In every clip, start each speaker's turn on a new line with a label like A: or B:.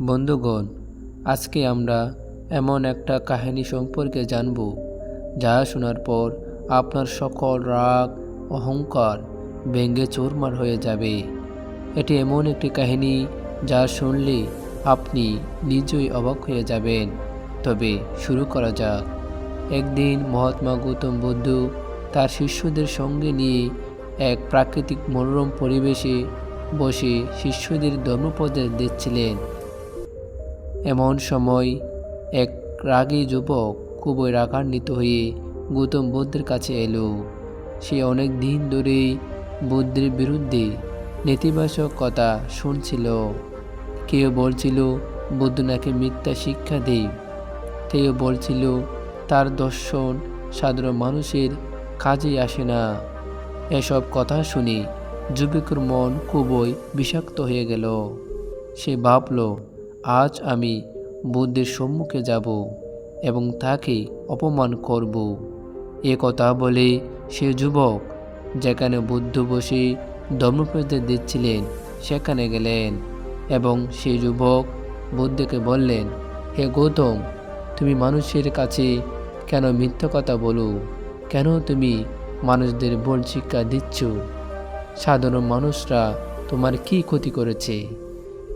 A: বন্ধুগণ, আজকে আমরা এমন একটা কাহিনী সম্পর্কে জানব, যা শোনার পর আপনার সকল রাগ, অহংকার ব্যঙ্গে চোরমার হয়ে যাবে। এটি এমন একটি কাহিনী যা শুনলে আপনি নিজেই অবাক হয়ে যাবেন। তবে শুরু করা যাক। একদিন মহাত্মা গৌতম বুদ্ধ তার শিষ্যদের সঙ্গে নিয়ে এক প্রাকৃতিক মনোরম পরিবেশে বসে শিষ্যদের ধর্মপদেশ দিচ্ছিলেন। এমন সময় এক রাগী যুবক খুবই রাগান্বিত হয়ে গৌতম বুদ্ধের কাছে এলো। সে অনেক দিন ধরেই বুদ্ধের বিরুদ্ধে নেতিবাচক কথা শুনছিল। কেউ বলছিল, বুদ্ধ নাকি মিথ্যা শিক্ষা দেয়? কেউ বলছিল, তার দর্শন সাধারণ মানুষের কাজে আসে না। এসব কথা শুনে যুবকের মন খুবই বিষাক্ত হয়ে গেল। সে ভাবল আজ আমি বুদ্ধের সম্মুখে যাব এবং তাকে অপমান করব। এ কথা বলে সে যুবক, যেখানে বুদ্ধ বসে ধর্মপ্রচার দিচ্ছিলেন, সেখানে গেলেন এবং সে যুবক বুদ্ধকে বললেন, হে গৌতম, তুমি মানুষের কাছে কেন মিথ্যা কথা বলো? কেন তুমি মানুষদের ভুল শিক্ষা দিচ্ছ? সাধারণ মানুষরা তোমার কি ক্ষতি করেছে?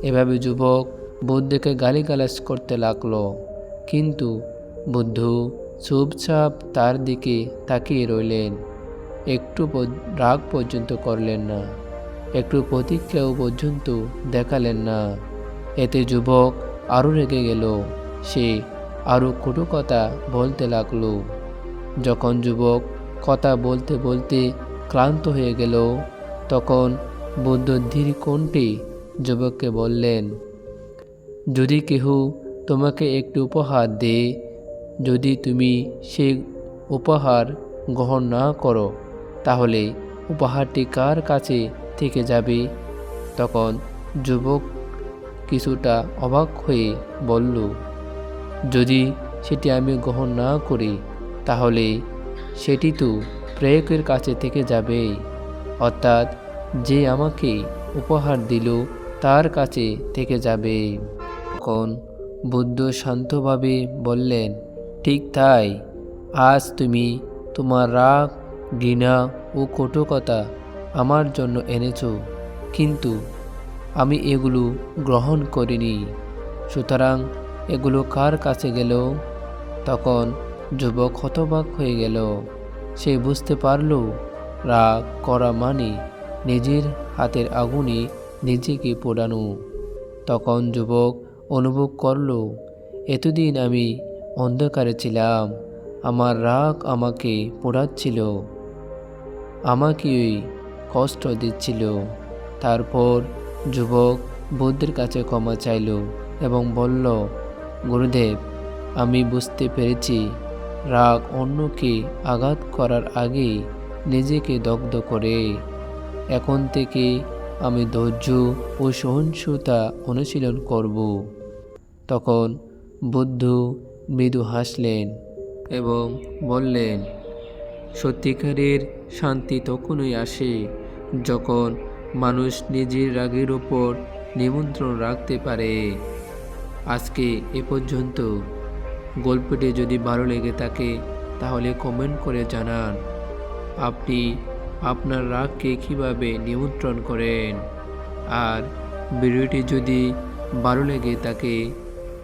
A: এভাবে যুবক বুদ্ধকে গালিগালাজ করতে লাগল। কিন্তু বুদ্ধ চুপচাপ তার দিকে তাকিয়ে রইলেন। একটু রাগ পর্যন্ত করলেন না, একটু প্রতিক্রিয়াও পর্যন্ত দেখালেন না। এতে যুবক আরও রেগে গেল, সে আরও কটু কথা বলতে লাগল। যখন যুবক কথা বলতে বলতে ক্লান্ত হয়ে গেল, তখন বুদ্ধ ধীর কণ্ঠে যুবককে বললেন যদি কেহ তোমাকে একটি উপহার দে যদি তুমি সেই উপহার গ্রহণ না করো, তাহলে উপহারটি কার কাছে থেকে যাবে? তখন যুবক কিছুটা অবাক হয়ে বলল, যদি সেটি আমি গ্রহণ না করি, তাহলে সেটি তো প্রেয়কের কাছে থেকে যাবে। অর্থাৎ যে আমাকে উপহার দিল, তার কাছে থেকে যাবে। তখন বুদ্ধ শান্তভাবে বললেন, ঠিক তাই, আজ তুমি তোমার রাগ, ঘৃণা ও কটুকতা আমার জন্য এনেছ, কিন্তু আমি এগুলো গ্রহণ করিনি। সুতরাং এগুলো কার কাছে গেল? তখন যুবক হতবাক হয়ে গেল। সে বুঝতে পারল, রাগ করা মানে নিজের হাতের আগুনে নিজেকে পোড়ানো। তখন যুবক অনুভব করল, এতদিন আমি অন্ধকারে ছিলাম, আমার রাগ আমাকে পোড়াচ্ছিল আমাকেই কষ্ট দিচ্ছিল। তারপর যুবক বুদ্ধের কাছে ক্ষমা চাইল এবং বলল, গুরুদেব, আমি বুঝতে পেরেছি, রাগ অন্যকে আঘাত করার আগে নিজেকে দগ্ধ করে। এখন থেকে আমি ধৈর্য ও সহনশীলতা অনুশীলন করব। তখন বুদ্ধ মৃদু হাসলেন এবং বললেন, সত্যিকারের শান্তি তখনই আসে যখন মানুষ নিজের রাগের ওপর নিমন্ত্রণ রাখতে পারে। আজকে এ পর্যন্ত। গল্পটি যদি ভালো লেগে থাকে, তাহলে কমেন্ট করে জানান, আপনি আপনার রাগকে কীভাবে নিয়ন্ত্রণ করেন? আর ভিডিওটি যদি ভালো লেগে থাকে